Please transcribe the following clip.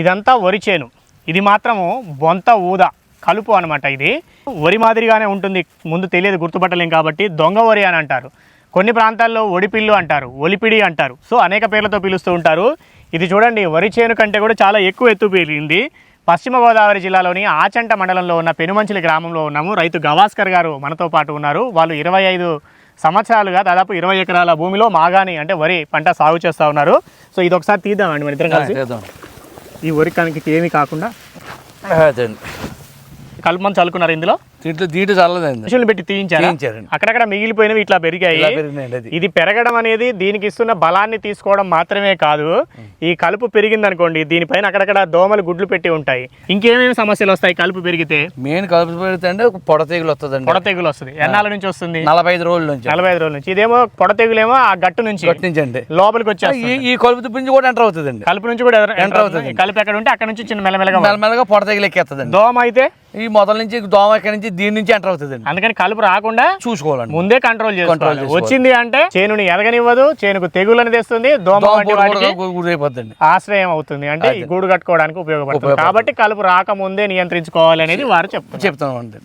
ఇదంతా వరి చేను. ఇది మాత్రము బొంత ఊద కలుపు అనమాట ఇది. వరి మాదిరిగానే ఉంటుంది. ముందు తెలియదు గుర్తుపట్టలేం కాబట్టి దొంగ వరి అని అంటారు. కొన్ని ప్రాంతాల్లో ఒడిపిల్లు అంటారు ఒలిపిడి అంటారు. సో అనేక పేర్లతో పిలుస్తూ ఉంటారు. ఇది చూడండి వరి చేను కంటే కూడా చాలా ఎక్కువ ఎత్తు పెరిగింది పశ్చిమ గోదావరి జిల్లాలోని ఆచంట మండలంలో ఉన్న పెనుమంచిలి గ్రామంలో ఉన్నాము. రైతు గవాస్కర్ గారు మనతో పాటు ఉన్నారు. వాళ్ళు ఇరవై ఐదు సంవత్సరాలుగా దాదాపు ఇరవై ఎకరాల భూమిలో మాగాని అంటే వరి పంట సాగు చేస్తూ ఉన్నారు. సో ఇది ఒకసారి తీద్దామండి మన ఇద్దరం కలిసి. ఈ వరి ఏమీ కాకుండా అదండి కలుపు మంది చల్లుకున్నారు ఇందులో? దీంట్లో దీంట్లో చల్లదండి. పెట్టి తీయించారు? తీయించారండి. అక్కడక్కడ మిగిలిపోయినవి ఇట్లా పెరిగాయి. ఇలా పెరిగినాయండి అది. ఇది పెరగడం అనేది దీనికి ఇస్తున్న బలాన్ని తీసుకోవడం మాత్రమే కాదు. ఈ కలుపు పెరిగింది అనుకోండి దీనిపైన అక్కడక్కడ దోమలు గుడ్లు పెట్టి ఉంటాయి. ఇంకేమేమి సమస్యలు వస్తాయి కలుపు పెరిగితే? మెయిన్ కలుపు పెడితే అండి ఒక పొడ తెగులు వస్తుందండి. పొడ తెగులు వస్తుంది. ఎన్నాళ్ళ నుంచి వస్తుంది? నలభై ఐదు రోజుల నుంచి. నలభై ఐదు రోజుల నుంచి. ఇదేమో పొడ తెగులేమో ఆ గట్టు నుంచి. గట్టి నుంచి అండి. లోపలికి వచ్చేస్తుంది ఈ ఈ కలుపు తుప్పించి కూడా ఎంటర్ అవుతుందండి. కలుపు నుంచి కూడా ఎదురు- Enter అవుతుంది. కలుపు ఎక్కడ ఉంటే అక్కడ నుంచి చిన్న మెల్లమెల్లగా. మెల్లమెల్లగా పొడ తెగులు ఎక్కేస్తుందండి. దోమ అయితే? ఈ మొదల నుంచి దోమ ఎక్కడి నుంచి దీని నుంచి ఎంటర్ అవుతుందండి. అందుకని కలుపు రాకుండా చూసుకోవాలండి. ముందే కంట్రోల్ చేసుకోవాలి. చేసుకోవాలి. వచ్చింది అంటే చేనుని ఎదగనివ్వదు చేనుకు తెగులని తెస్తుంది దోమ వంటి వాటికి గురైపోద్దండి ఆశ్రయం అవుతుంది. అంటే ఈ గూడు కట్టుకోవడానికి ఉపయోగపడుతుంది. ఉపయోగపడుతుంది. కాబట్టి కలుపు రాకముందే నియంత్రించుకోవాలి అనేది వారు చెప్తారు చెప్తాను అండి